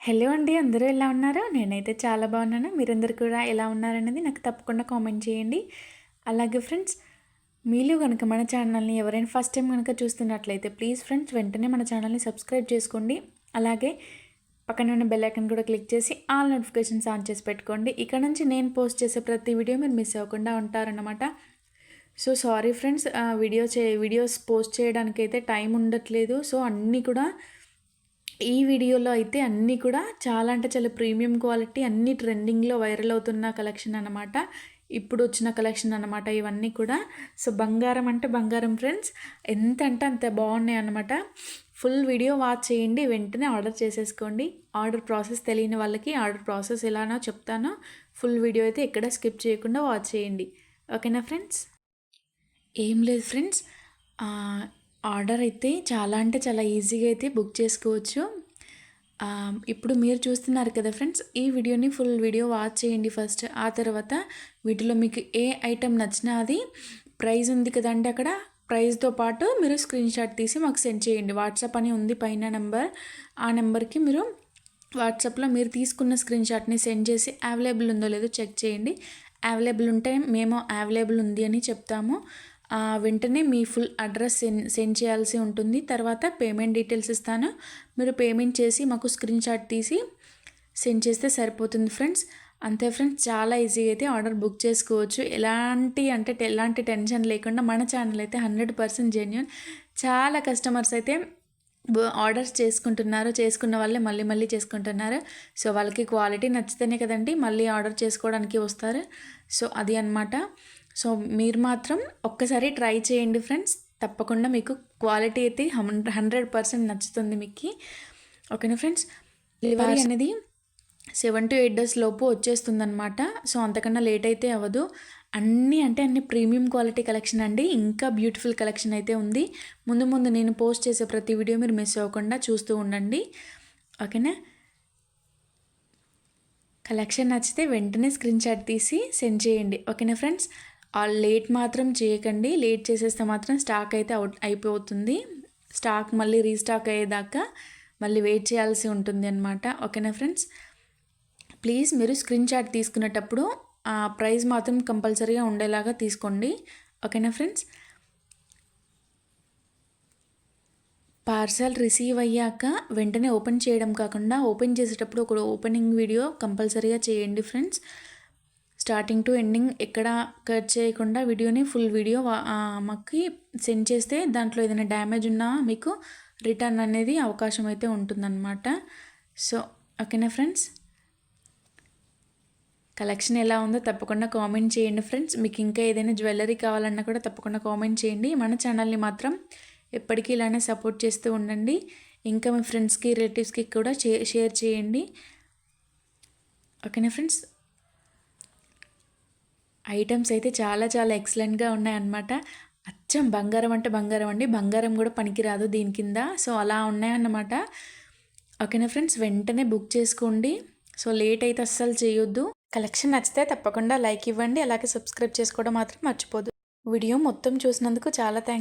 Hello అండి అందరూ ఎలా ఉన్నారు? నేనైతే చాలా బాగున్నాను. మీరందరూ కూడా ఎలా ఉన్నారనేది నాకు తప్పకుండా కామెంట్ చేయండి. అలాగే ఫ్రెండ్స్ మీరు కనుక మన ఛానల్ని ఎవరైనా ఫస్ట్ టైం కనుక చూస్తున్నట్లయితే ప్లీజ్ ఫ్రెండ్స్ వెంటనే మన ఛానల్ని సబ్స్క్రైబ్ చేసుకోండి. అలాగే పక్కన ఉన్న బెల్ ఐకన్ కూడా క్లిక్ చేసి ఆల్ నోటిఫికేషన్స్ ఆన్ చేసి పెట్టుకోండి. ఇక్కడ నుంచి నేను పోస్ట్ చేసే ప్రతి వీడియో మీరు మిస్ అవ్వకుండా ఉంటారన్నమాట. సో సారీ ఫ్రెండ్స్ వీడియో చే వీడియోస్ పోస్ట్ చేయడానికి అయితే టైం ఉండట్లేదు. సో అన్నీ కూడా ఈ వీడియోలో అయితే అన్నీ కూడా చాలా అంటే చాలా ప్రీమియం క్వాలిటీ అన్నీ ట్రెండింగ్లో వైరల్ అవుతున్న కలెక్షన్ అనమాట ఇప్పుడు వచ్చిన కలెక్షన్ అనమాట ఇవన్నీ కూడా. సో బంగారం అంటే బంగారం ఫ్రెండ్స్. ఎంత అంటే అంత బాగున్నాయి అనమాట ఫుల్ వీడియో వాచ్ చేయండి వెంటనే ఆర్డర్ చేసేసుకోండి. ఆర్డర్ ప్రాసెస్ తెలియని వాళ్ళకి ఆర్డర్ ప్రాసెస్ ఎలానో చెప్తానో. ఫుల్ వీడియో అయితే ఎక్కడ స్కిప్ చేయకుండా వాచ్ చేయండి. ఓకేనా ఫ్రెండ్స్? ఏం లేదు ఫ్రెండ్స్. ఆర్డర్ అయితే చాలా అంటే చాలా ఈజీగా అయితే బుక్ చేసుకోవచ్చు. ఇప్పుడు మీరు చూస్తున్నారు కదా ఫ్రెండ్స్ ఈ వీడియోని ఫుల్ వీడియో వాచ్ చేయండి ఫస్ట్. ఆ తర్వాత వీటిలో మీకు ఏ ఐటెం నచ్చినా అది ప్రైజ్ ఉంది కదండి అక్కడ ప్రైజ్తో పాటు మీరు స్క్రీన్ షాట్ తీసి మాకు సెండ్ చేయండి. వాట్సాప్ అని ఉంది పైన నెంబర్. ఆ నెంబర్కి మీరు వాట్సాప్లో మీరు తీసుకున్న స్క్రీన్ షాట్ని సెండ్ చేసి అవైలబుల్ ఉందో లేదో చెక్ చేయండి. అవైలబుల్ ఉంటే మేము అవైలబుల్ ఉంది అని చెప్తాము. వెంటనే మీ ఫుల్ అడ్రస్ సెండ్ సెండ్ చేయాల్సి ఉంటుంది. తర్వాత పేమెంట్ డీటెయిల్స్ ఇస్తాను. మీరు పేమెంట్ చేసి మాకు స్క్రీన్ షాట్ తీసి సెండ్ చేస్తే సరిపోతుంది ఫ్రెండ్స్. అంతే ఫ్రెండ్స్ చాలా ఈజీగా అయితే ఆర్డర్ బుక్ చేసుకోవచ్చు. ఎలాంటి అంటే ఎలాంటి టెన్షన్ లేకుండా మన ఛానల్ అయితే హండ్రెడ్ పర్సెంట్ జెన్యున్. చాలా కస్టమర్స్ అయితే ఆర్డర్స్ చేసుకుంటున్నారు చేసుకున్న వాళ్ళే మళ్ళీ మళ్ళీ చేసుకుంటున్నారు? సో వాళ్ళకి క్వాలిటీ నచ్చితేనే కదండి మళ్ళీ ఆర్డర్ చేసుకోవడానికి వస్తారు. సో అది అనమాట సో మీరు మాత్రం ఒక్కసారి ట్రై చేయండి ఫ్రెండ్స్. తప్పకుండా మీకు క్వాలిటీ అయితే హండ్రెడ్ పర్సెంట్ నచ్చుతుంది మీకు. ఓకేనా ఫ్రెండ్స్? డెలివరీ అనేది సెవెన్ టు ఎయిట్ డేస్ లోపు వచ్చేస్తుంది అనమాట సో అంతకన్నా లేట్ అయితే అవ్వదు. అన్నీ అంటే అన్ని ప్రీమియం క్వాలిటీ కలెక్షన్ అండి. ఇంకా బ్యూటిఫుల్ కలెక్షన్ అయితే ఉంది. ముందు ముందు నేను పోస్ట్ చేసే ప్రతి వీడియో మీరు మిస్ అవ్వకుండా చూస్తూ ఉండండి. ఓకేనా? కలెక్షన్ నచ్చితే వెంటనే స్క్రీన్ షాట్ తీసి సెండ్ చేయండి. ఓకేనా ఫ్రెండ్స్? లేట్ మాత్రం చేయకండి. లేట్ చేసేస్తే మాత్రం స్టాక్ అయితే అవుట్ అయిపోతుంది. స్టాక్ మళ్ళీ రీస్టాక్ అయ్యేదాకా మళ్ళీ వెయిట్ చేయాల్సి ఉంటుంది అనమాట ఓకేనా ఫ్రెండ్స్? ప్లీజ్ మీరు స్క్రీన్ షాట్ తీసుకునేటప్పుడు ఆ ప్రైస్ మాత్రం కంపల్సరీగా ఉండేలాగా తీసుకోండి. ఓకేనా ఫ్రెండ్స్? పార్సల్ రిసీవ్ అయ్యాక వెంటనే ఓపెన్ చేయడం కాకుండా ఓపెన్ చేసేటప్పుడు ఒక ఓపెనింగ్ వీడియో కంపల్సరీగా చేయండి ఫ్రెండ్స్. స్టార్టింగ్ టు ఎండింగ్ ఎక్కడ కట్ చేయకుండా వీడియోని ఫుల్ వీడియో మాకు సెండ్ చేస్తే దాంట్లో ఏదైనా డ్యామేజ్ ఉన్నా మీకు రిటర్న్ అనేది అవకాశం అయితే ఉంటుందన్నమాట. సో ఓకేనా ఫ్రెండ్స్? కలెక్షన్ ఎలా ఉందో తప్పకుండా కామెంట్ చేయండి ఫ్రెండ్స్. మీకు ఇంకా ఏదైనా జ్యువెలరీ కావాలన్నా కూడా తప్పకుండా కామెంట్ చేయండి. మన ఛానల్ని మాత్రం ఎప్పటికీ ఇలానే సపోర్ట్ చేస్తూ ఉండండి. ఇంకా మీ ఫ్రెండ్స్కి రిలేటివ్స్కి కూడా షేర్ చేయండి. ఓకేనా ఫ్రెండ్స్? ఐటమ్స్ అయితే చాలా చాలా ఎక్సలెంట్గా ఉన్నాయన్నమాట. అచ్చం బంగారం అంటే బంగారం అండి. బంగారం కూడా పనికిరాదు దీని కింద. సో అలా ఉన్నాయన్నమాట. ఓకేనా ఫ్రెండ్స్? వెంటనే బుక్ చేసుకోండి. సో లేట్ అయితే అస్సలు చేయొద్దు. కలెక్షన్ నచ్చితే తప్పకుండా లైక్ ఇవ్వండి అలాగే సబ్స్క్రైబ్ చేసుకోవడం మాత్రం మర్చిపోదు. వీడియో మొత్తం చూసినందుకు చాలా థ్యాంక్స్